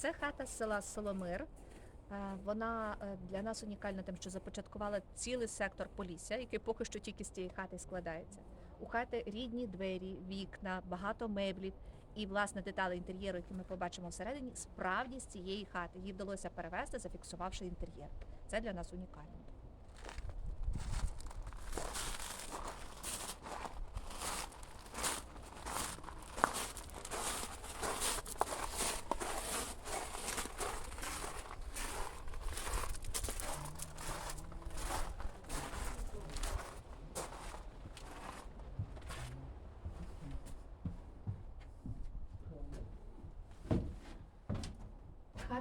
Це хата з села Соломир. Е, Вона е, для нас унікальна тим, що започаткувала цілий сектор Полісся, який поки що тільки з цієї хати складається. У хати рідні двері, вікна, багато меблів і власне деталі інтер'єру, які ми побачимо всередині, справді з цієї хати. Її вдалося перевезти, зафіксувавши інтер'єр. Це для нас унікально.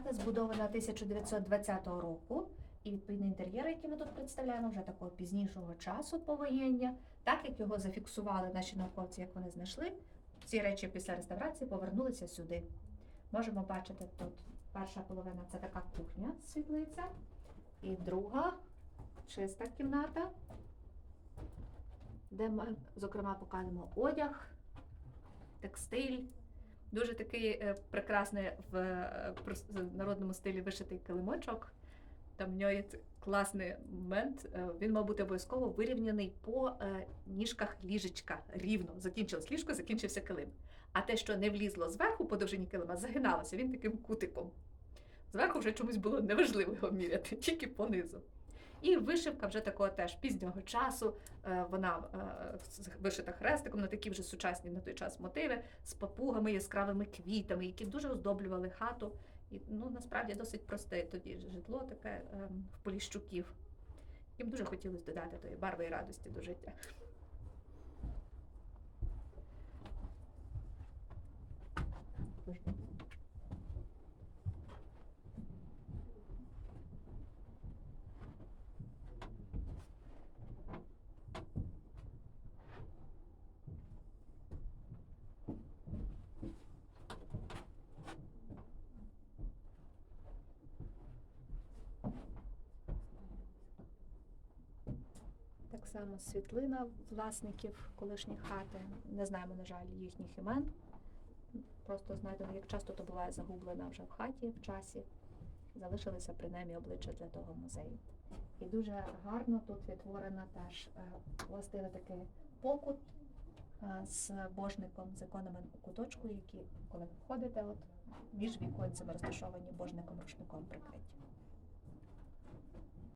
Хата збудована 1920 року, і відповідно інтер'єр, який ми тут представляємо, вже такого пізнішого часу повоєння, так як його зафіксували наші науковці, як вони знайшли, ці речі після реставрації повернулися сюди. Можемо бачити тут перша половина це така кухня, світлиця, і друга чиста кімната, де ми, зокрема, покажемо одяг, текстиль. Дуже такий е, прекрасний в е, народному стилі вишитий килимочок. Там в нього є класний момент. е, Він мав бути обов'язково вирівняний по ніжках ліжечка рівно. Закінчилось ліжко, закінчився килим. А те, що не влізло зверху по довжині килима, загиналося він таким кутиком. Зверху вже чомусь було неважливо його міряти, тільки понизу. І вишивка вже такого теж пізнього часу. е, Вона е, вишита хрестиком на такі вже сучасні на той час мотиви з папугами, яскравими квітами, які дуже оздоблювали хату. І ну насправді досить просте тоді житло таке ем, в Поліщуків. Їм дуже хотілося додати тої барви і радості до життя. Само світлина власників колишньої хати. Не знаємо, на жаль, їхніх імен. Просто знайдено, як часто то буває загублена вже в хаті в часі. Залишилися принаймні обличчя для того музею. І дуже гарно тут відтворена теж е, властивий такий покут е, з божником, з іконами у куточку, які, коли ви входите, от між віконцями розташовані божником рушником прикриті.